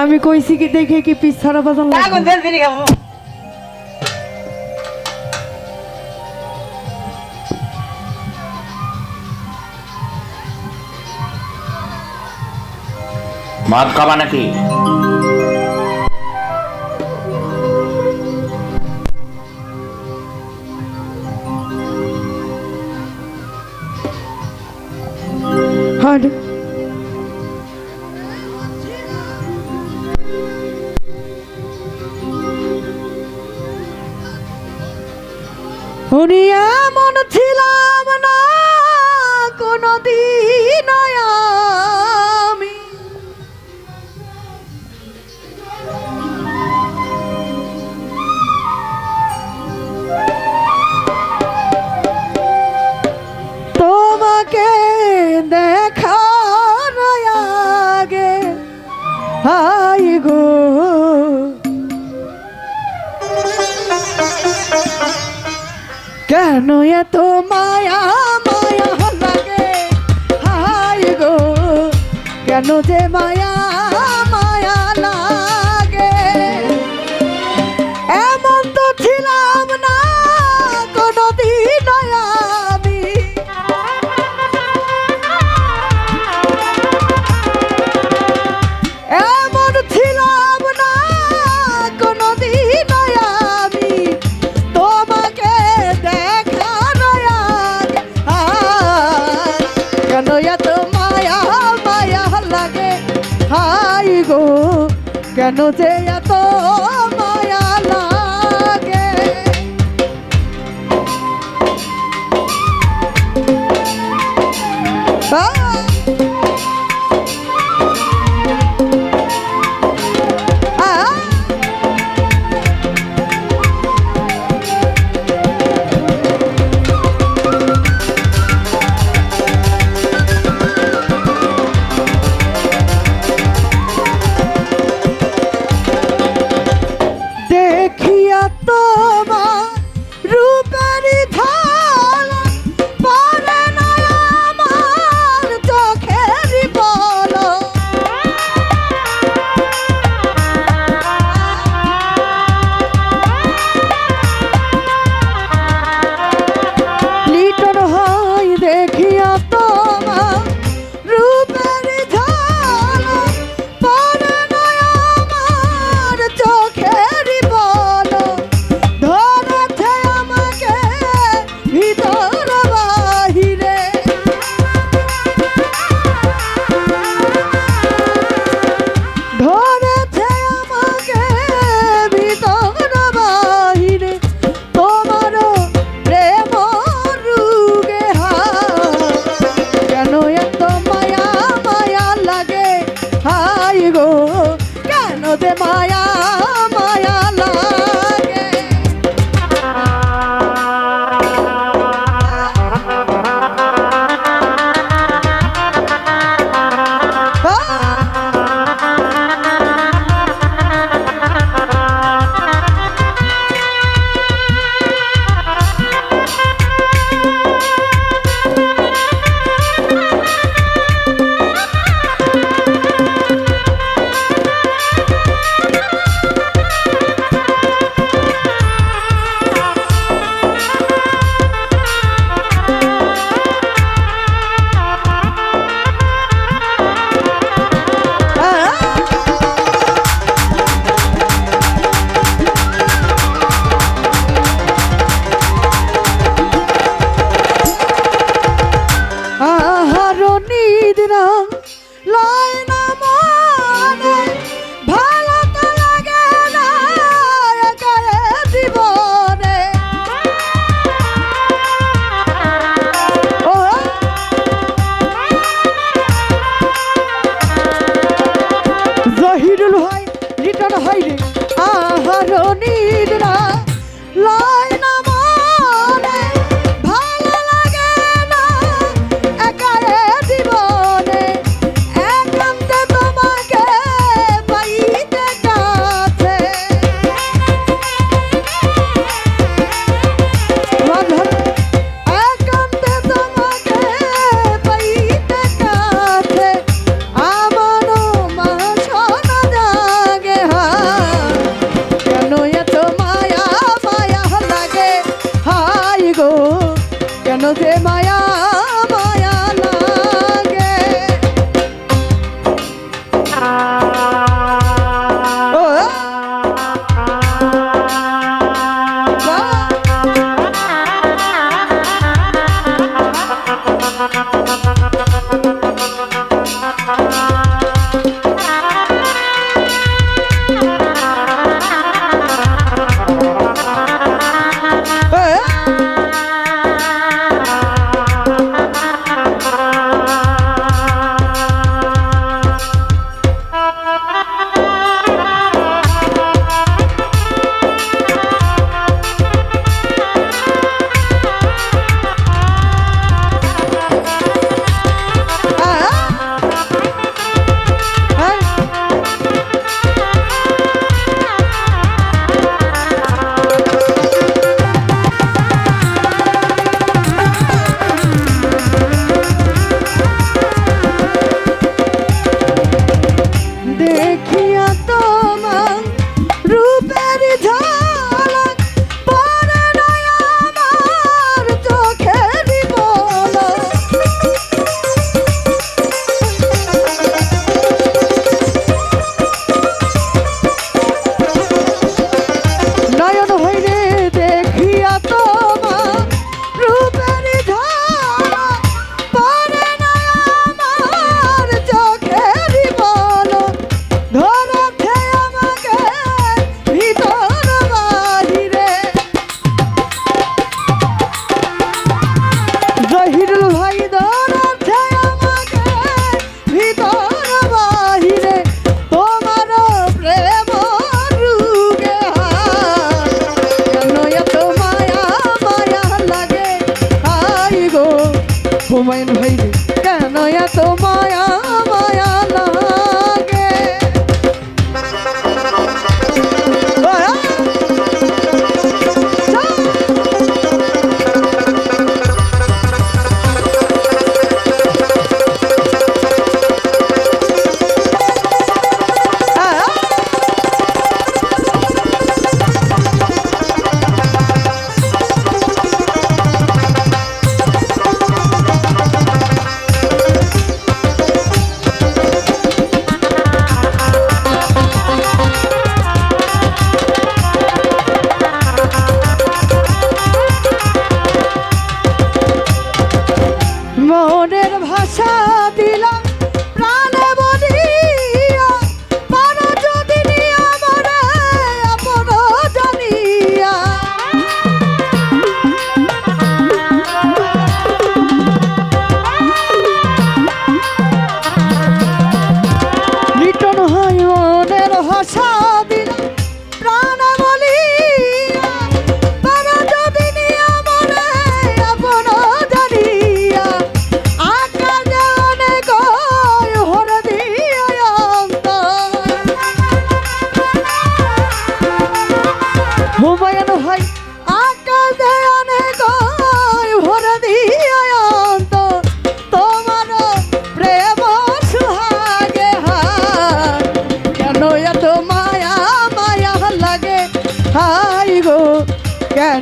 আমি কইছি কি দেখে কি পিস ছাড়া খাব। মদ খাবা নাকি? হাট উনি মন ছিলাম কেন এত মায়া মায়া লাগে। হাই গো কেন যে মায়া কেন যে কেন যে মায়া হুমায়ুন ভাই কেন এত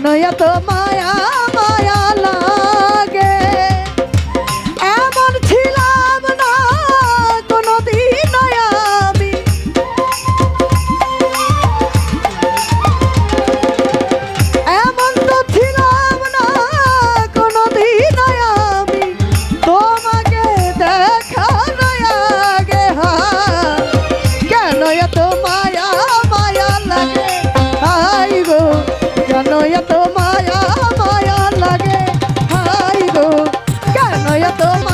কেন এত মায়া と